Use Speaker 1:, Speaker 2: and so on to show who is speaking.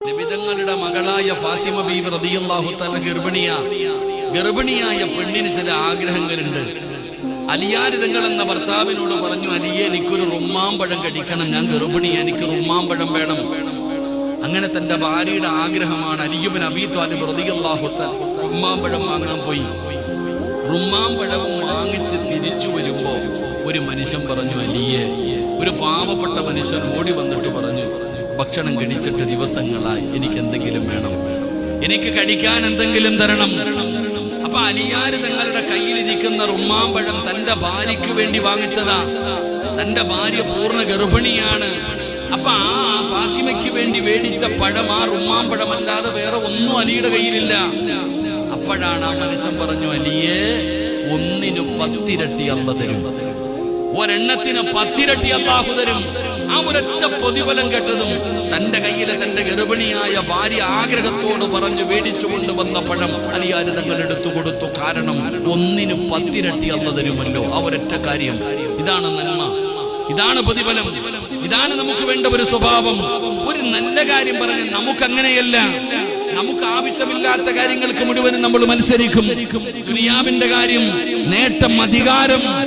Speaker 1: നബിതങ്ങളുടെ മകളായ ഫാത്തിമ ബി റളിയല്ലാഹു തആല ഗർഭിണിയ. ഗർഭിണിയായ പെണ്ണിന് ചില ആഗ്രഹങ്ങളുണ്ട്. അലിയാരിതങ്ങൾ എന്ന ഭർത്താവിനോട് പറഞ്ഞു അലിയെ എനിക്കൊരു റുമ്മാമ്പഴം കടിക്കണം. ഞാൻ ഗർഭിണി എനിക്ക് റുമ്മാമ്പഴം വേണം. അങ്ങനെ തന്റെ ഭാര്യയുടെ ആഗ്രഹമാണ് അലിയുബൻ അബീത്വാലും റബിയാഹു റുമ്മാമ്പഴം വാങ്ങാൻ പോയി. റുമ്മാമ്പഴവും വാങ്ങിച്ച് തിരിച്ചു വരുമ്പോ ഒരു മനുഷ്യൻ പറഞ്ഞു അലിയെ ഒരു പാവപ്പെട്ട മനുഷ്യൻ ഓടി വന്നിട്ട് പറഞ്ഞു ഭക്ഷണം കഴിച്ചിട്ട് ദിവസങ്ങളായി എനിക്ക് എന്തെങ്കിലും വേണം. എനിക്ക് കഴിക്കാൻ എന്തെങ്കിലും തരണം. അപ്പൊ അലിയാര് തങ്ങളുടെ കയ്യിലിരിക്കുന്ന റുമ്മാമ്പഴം തന്റെ ഭാര്യയ്ക്ക് വേണ്ടി വാങ്ങിച്ചതാ. തന്റെ ഭാര്യ പൂർണ ഗർഭിണിയാണ്. അപ്പൊ ആ ഫാത്തിമയ്ക്ക് വേണ്ടി മേടിച്ച പഴം ആ റുമ്മാമ്പഴമല്ലാതെ വേറെ ഒന്നും അലിയുടെ കയ്യിലില്ല. അപ്പോഴാണ് ആ മനുഷ്യൻ പറഞ്ഞു അലിയെ ഒന്നിനു പത്തിരട്ടി അല്ല തരും. ഒരെണ്ണത്തിന് പത്തിരട്ടി അള്ളാഹു തരും. ആ ഒരൊറ്റ പ്രതിഫലം കേട്ടതും തന്റെ കയ്യിലെ തന്റെ ഗർഭിണിയായ ഭാര്യ ആഗ്രഹത്തോട് പറഞ്ഞു മേടിച്ചു കൊണ്ടുവന്ന പഴം അലിയാര് തങ്ങൾ എടുത്തു കൊടുത്തു. കാരണം ഒന്നിന് പത്തിരട്ടി അന്ന് തരുമല്ലോ ആ ഒരൊറ്റ കാര്യം. ഇതാണ് നന്മ. ഇതാണ് പ്രതിഫലം ഇതാണ് നമുക്ക് വേണ്ട ഒരു സ്വഭാവം. ഒരു നല്ല കാര്യം പറഞ്ഞ് നമുക്ക് അങ്ങനെയല്ല നമുക്ക് ആവശ്യമില്ലാത്ത കാര്യങ്ങൾക്ക് മുഴുവനും നമ്മൾ മത്സരിക്കും. ദുനിയാവിന്റെ കാര്യം നേട്ടം അധികാരം